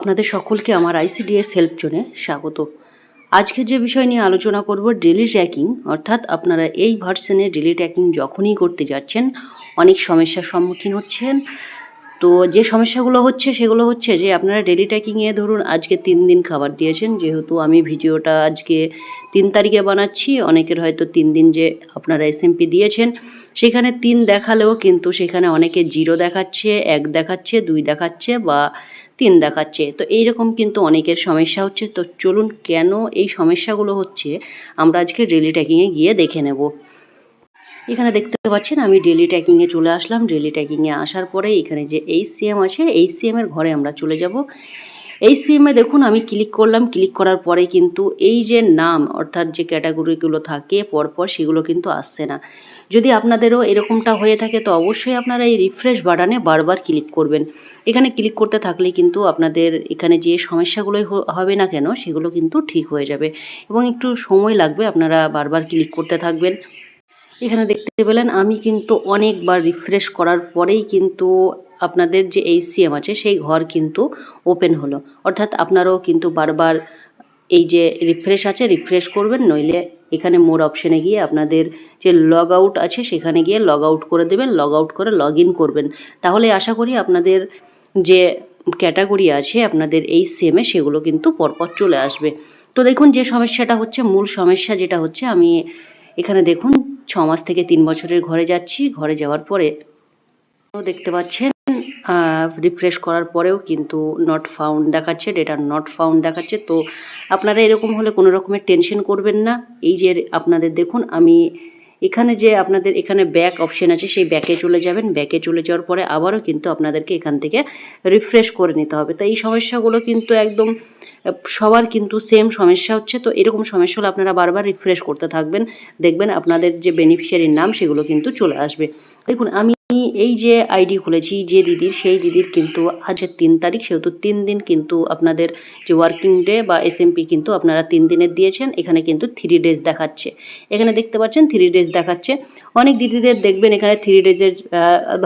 আপনাদের সকলকে আমার আইসিডিএস হেল্প জোনে স্বাগত। আজকে যে বিষয় নিয়ে আলোচনা করব ডেলি ট্র্যাকিং অর্থাৎ আপনারা এই ভার্সনে ডেলি ট্র্যাকিং যখনই করতে যাচ্ছেন, অনেক সমস্যার সম্মুখীন হচ্ছেন। তো যে সমস্যাগুলো হচ্ছে, সেগুলো হচ্ছে যে আপনারা ডেলি ট্র্যাকিংয়ে ধরুন আজকে তিন দিন খাবার দিয়েছেন, যেহেতু আমি ভিডিওটা আজকে তিন তারিখে বানাচ্ছি, অনেকের হয়তো তিন দিন যে আপনারা এসএমপি দিয়েছেন, সেখানে তিন দেখালেও কিন্তু সেখানে অনেকে জিরো দেখাচ্ছে, এক দেখাচ্ছে, দুই দেখাচ্ছে বা তিন দেখাচ্ছে। তো এইরকম কিন্তু অনেকের সমস্যা হচ্ছে। তো চলুন কেন এই সমস্যাগুলো হচ্ছে আমরা আজকে ডেলি ট্যাকিংয়ে গিয়ে দেখে নেব। এখানে দেখতে পাচ্ছেন আমি ডেলি ট্যাকিংয়ে চলে আসলাম। ডেলি ট্যাকিংয়ে আসার পরে এখানে যে এইচ সিএম আছে এইচ এর ঘরে আমরা চলে যাব। এই সিএমে দেখুন, আমি ক্লিক করলাম ক্লিক করার পরে কিন্তু এই যে নাম, অর্থাৎ যে ক্যাটাগরিগুলো থাকে, পরপর সেগুলো কিন্তু আসছে না। যদি আপনাদেরও এরকমটা হয়ে থাকে, তো অবশ্যই আপনারা এই রিফ্রেশ বাটনে বারবার ক্লিক করবেন। এখানে ক্লিক করতে থাকলে কিন্তু আপনাদের এখানে যে সমস্যাগুলোই হবে না কেন, সেগুলো কিন্তু ঠিক হয়ে যাবে। এবং একটু সময় লাগবে, আপনারা বারবার ক্লিক করতে থাকবেন। এখানে দেখতে পেলেন, আমি কিন্তু অনেকবার রিফ্রেশ করার পরেই কিন্তু আপনাদের যে এইচসিএম আছে, সেই ঘর কিন্তু ওপেন হলো। অর্থাৎ আপনারাও কিন্তু বারবার এই যে রিফ্রেশ আছে রিফ্রেশ করবেন, নইলে এখানে মোর অপশানে গিয়ে আপনাদের যে লগ আউট আছে, সেখানে গিয়ে লগ আউট করে দেবেন লগ আউট করে লগ ইন করবেন। তাহলে আশা করি আপনাদের যে ক্যাটাগরি আছে, আপনাদের এই সিএমে সেগুলো কিন্তু পরপর চলে আসবে। তো দেখুন যে সমস্যাটা হচ্ছে, মূল সমস্যা যেটা হচ্ছে, আমি এখানে দেখুন, ছ মাস থেকে তিন বছরের ঘরে যাচ্ছি। ঘরে যাওয়ার পরে দেখতে পাচ্ছেন রিফ্রেশ করার পরেও কিন্তু নট ফাউন্ড দেখাচ্ছে ডেটা নট ফাউন্ড দেখাচ্ছে। তো আপনারা এরকম হলে কোনো রকমের টেনশন করবেন না। এই যে আপনাদের দেখুন, আমি এখানে যে আপনাদের এখানে ব্যাক অপশন আছে, সেই ব্যাকে চলে যাবেন। ব্যাকে চলে যাওয়ার পরে আবারও কিন্তু আপনাদেরকে এখান থেকে রিফ্রেশ করে নিতে হবে। তো এই সমস্যাগুলো কিন্তু একদম, সবার কিন্তু সেম সমস্যা হচ্ছে। তো এরকম সমস্যা হলে আপনারা বারবার রিফ্রেশ করতে থাকবেন। দেখবেন আপনাদের যে বেনিফিশিয়ারির নাম, সেগুলো কিন্তু চলে আসবে। দেখুন, আমি এই যে আইডি খুলেছি, যে দিদির, সেই দিদির কিন্তু আজ তিন তারিখ, সেহেতু তিন দিন কিন্তু আপনাদের যে ওয়ার্কিং ডে বা এসএমপি কিন্তু আপনারা তিন দিনের দিয়েছেন, এখানে কিন্তু থ্রি ডেজ দেখাচ্ছে। এখানে দেখতে পাচ্ছেন থ্রি ডেজ দেখাচ্ছে। অনেক দিদিদের দেখবেন এখানে থ্রি ডেজের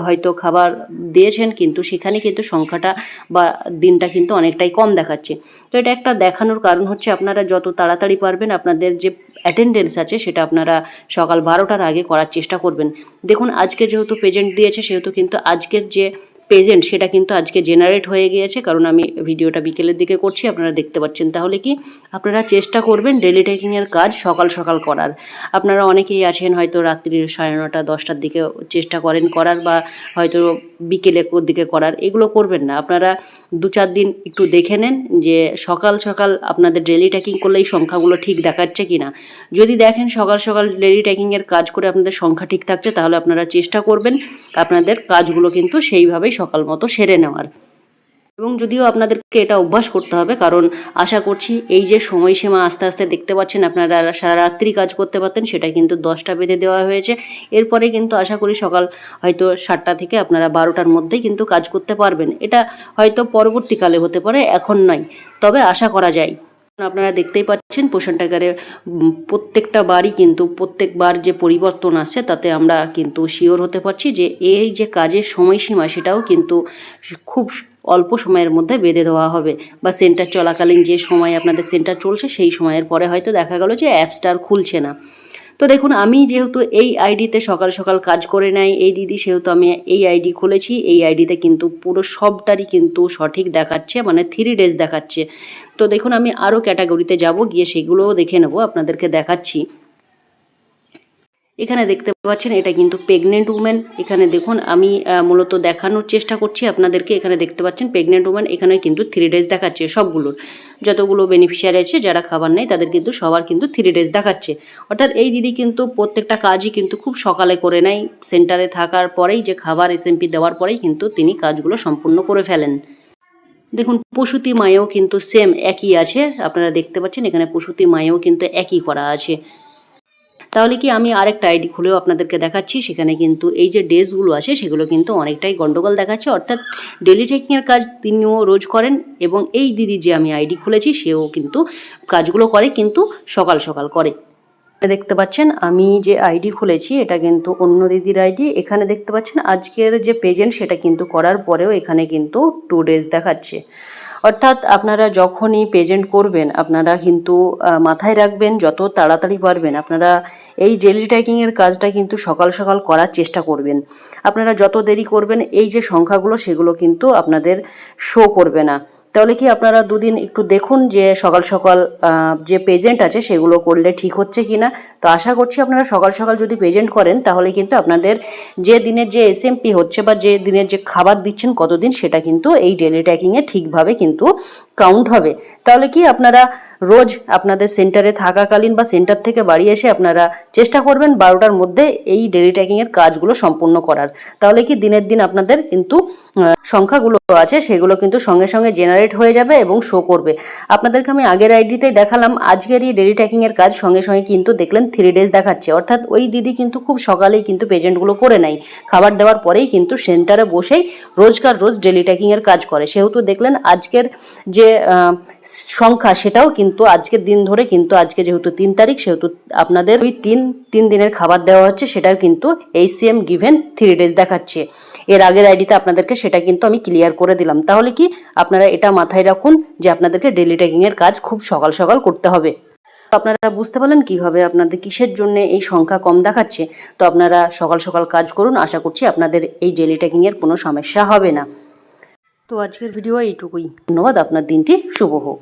হয়তো খাবার দিয়েছেন, কিন্তু সেখানে কিন্তু সংখ্যাটা বা দিনটা কিন্তু অনেকটাই কম দেখাচ্ছে। তো এটা একটা দেখানোর কারণ হচ্ছে আপনারা যত তাড়াতাড়ি পারবেন, আপনাদের যে অ্যাটেন্ডেন্স আছে, সেটা আপনারা সকাল বারোটার আগে করার চেষ্টা করবেন। দেখুন, আজকে যেহেতু পেজেন্ট দিয়েছে সেহেতু কিন্তু আজকের যে পেজেন্ট সেটা কিন্তু আজকে জেনারেট হয়ে গিয়েছে, কারণ আমি ভিডিওটা বিকেলের দিকে করছি, আপনারা দেখতে পাচ্ছেন। তাহলে কি আপনারা চেষ্টা করবেন ডেলি টেকিংয়ের কাজ সকাল সকাল করার। আপনারা অনেকেই আছেন হয়তো রাত্রির সাড়ে নটা, দশটার দিকে চেষ্টা করেন করার বা হয়তো বিকেলের দিকে করার, এগুলো করবেন না। আপনারা দু চার দিন একটু দেখে নেন যে সকাল সকাল আপনাদের ডেলি ট্যাকিং করলে এই সংখ্যাগুলো ঠিক দেখাচ্ছে কি না যদি দেখেন সকাল সকাল ডেলি ট্যাকিংয়ের কাজ করে আপনাদের সংখ্যা ঠিক থাকছে, তাহলে আপনারা চেষ্টা করবেন আপনাদের কাজগুলো কিন্তু সেইভাবেই সকাল মতো সেরে নেওয়ার। এবং যদিও আপনাদেরকে এটা অভ্যাস করতে হবে, কারণ আশা করছি এই যে সময়সীমা আস্তে আস্তে দেখতে পাচ্ছেন, আপনারা সারা রাত্রি কাজ করতে পারতেন সেটা কিন্তু দশটা বেঁধে দেওয়া হয়েছে। এরপরে কিন্তু আশা করি সকাল হয়তো সাতটা থেকে আপনারা বারোটার মধ্যেই কিন্তু কাজ করতে পারবেন। এটা হয়তো পরবর্তীকালে হতে পারে, এখন নয়। তবে আশা করা যায়। আপনারা দেখতেই পাচ্ছেন পোষণ টাকারে প্রত্যেকটা বারই কিন্তু প্রত্যেকবার যে পরিবর্তন আসছে তাতে আমরা কিন্তু শিওর হতে পারছি যে এই যে কাজের সময়সীমা সেটাও কিন্তু খুব অল্প সময়ের মধ্যে বেঁধে দেওয়া হবে। বা সেন্টার চলাকালীন যে সময় আপনাদের সেন্টার চলছে সেই সময়ের পরে হয়তো দেখা গেল যে অ্যাপসটা আর খুলছে না। তো দেখুন, আমি যেহেতু এই আইডিতে সকাল সকাল কাজ করে নেয়, এই দিদি সেহেতু আমি এই আইডি খুলেছি, এই আইডিতে কিন্তু পুরো সবটারই কিন্তু সঠিক দেখাচ্ছে মানে থ্রি ডেজ দেখাচ্ছে। তো দেখুন, আমি আরও ক্যাটাগরিতে যাব, গিয়ে সেগুলোও দেখে নেব, আপনাদেরকে দেখাচ্ছি। এখানে দেখতে পাচ্ছেন এটা কিন্তু প্রেগনেন্ট উমেন এখানে দেখুন, আমি মূলত দেখানোর চেষ্টা করছি আপনাদেরকে। এখানে দেখতে পাচ্ছেন প্রেগনেন্ট উমেন এখানে কিন্তু থ্রি ডেজ দেখাচ্ছে সবগুলোর। যতগুলো বেনিফিশিয়ারি আছে, যারা খাবার নেই তাদের কিন্তু সবার কিন্তু থ্রি ডেজ দেখাচ্ছে। অর্থাৎ এই দিদি কিন্তু প্রত্যেকটা কাজই কিন্তু খুব সকালে করে নেয়। সেন্টারে থাকার পরেই যে খাবার এসএমপি দেওয়ার পরেই কিন্তু তিনি কাজগুলো সম্পূর্ণ করে ফেলেন। দেখুন, প্রসূতি মায়েও কিন্তু সেম একই আছে। আপনারা দেখতে পাচ্ছেন, এখানে প্রসূতি মায়েও কিন্তু একই করা আছে। তাহলে কি আমি আরেকটা আইডি খুলেও আপনাদেরকে দেখাচ্ছি? সেখানে কিন্তু এই যে ডেজগুলো আছে সেগুলো কিন্তু অনেকটাই গন্ডগোল দেখাচ্ছে। অর্থাৎ ডেলি টেকিংয়ের কাজ তিনিও রোজ করেন এবং এই দিদি যে আমি আইডি খুলেছি, সেও কিন্তু কাজগুলো করে, কিন্তু সকাল সকাল করে। দেখতে পাচ্ছেন, আমি যে আইডি খুলেছি, এটা কিন্তু অন্য দিদির আইডি। এখানে দেখতে পাচ্ছেন, আজকের যে পেজেন্ট সেটা কিন্তু করার পরেও এখানে কিন্তু টু ডেজ দেখাচ্ছে। অর্থাৎ আপনারা যখনই প্রেজেন্ট করবেন, আপনারা কিন্তু মাথায় রাখবেন যত তাড়াতাড়ি পারবেন। আপনারা এই ডেলি ট্যাকিংয়ের কাজটা কিন্তু সকাল সকাল করার চেষ্টা করবেন। আপনারা যত দেরি করবেন, এই যে সংখ্যাগুলো, সেগুলো কিন্তু আপনাদের শো করবে না। তাহলে কি আপনারা দুদিন একটু দেখুন যে সকাল সকাল যে পেজেন্ট আছে সেগুলো করলে ঠিক হচ্ছে কি না তো আশা করছি আপনারা সকাল সকাল যদি পেজেন্ট করেন, তাহলে কিন্তু আপনাদের যে দিনের যে এসএমপি হচ্ছে বা যে দিনের যে খাবার দিচ্ছেন কতদিন, সেটা কিন্তু এই ডেলি ট্যাকিংয়ে ঠিকভাবে কিন্তু কাউন্ট হবে। তাহলে কি আপনারা রোজ আপনাদের সেন্টারে থাকাকালীন বা সেন্টার থেকে বাড়ি এসে আপনারা চেষ্টা করবেন বারোটার মধ্যে এই ডেলি ট্র্যাকিংয়ের কাজগুলো সম্পূর্ণ করার। তাহলে কি দিনের দিন আপনাদের কিন্তু সংখ্যাগুলো আছে, সেগুলো কিন্তু সঙ্গে সঙ্গে জেনারেট হয়ে যাবে এবং শো করবে। আপনাদেরকে আমি আগের আইডিতেই দেখালাম, আজকের এই ডেলি ট্র্যাকিংয়ের কাজ সঙ্গে সঙ্গে কিন্তু দেখলেন থ্রি ডেজ দেখাচ্ছে। অর্থাৎ ওই দিদি কিন্তু খুব সকালেই কিন্তু পেজেন্টগুলো করে নেয়। খাবার দেওয়ার পরেই কিন্তু সেন্টারে বসেই রোজকার রোজ ডেলি ট্র্যাকিংয়ের কাজ করে। সেহেতু দেখলেন আজকের যে সংখ্যা সেটাও কিন্তু আজকের দিন ধরে কিন্তু আজকে যেহেতু তিন তারিখ, সেহেতু আপনাদের ওই তিন তিন দিনের খাবার দেওয়া হচ্ছে, সেটাও কিন্তু এই এইচসিএম গিভেন থ্রি ডেজ দেখাচ্ছে। এর আগের আইডিতে আপনাদেরকে সেটা কিন্তু আমি ক্লিয়ার করে দিলাম। তাহলে কি আপনারা এটা মাথায় রাখুন যে আপনাদেরকে ডেলি ট্র্যাকিংয়ের কাজ খুব সকাল সকাল করতে হবে। আপনারা বুঝতে পারলেন কীভাবে আপনাদের কিসের জন্য এই সংখ্যা কম দেখাচ্ছে? তো আপনারা সকাল সকাল কাজ করুন, আশা করছি আপনাদের এই ডেলি ট্র্যাকিংয়ের কোনো সমস্যা হবে না। তো আজকের ভিডিও এইটুকুই। ধন্যবাদ, আপনার দিনটি শুভ হোক।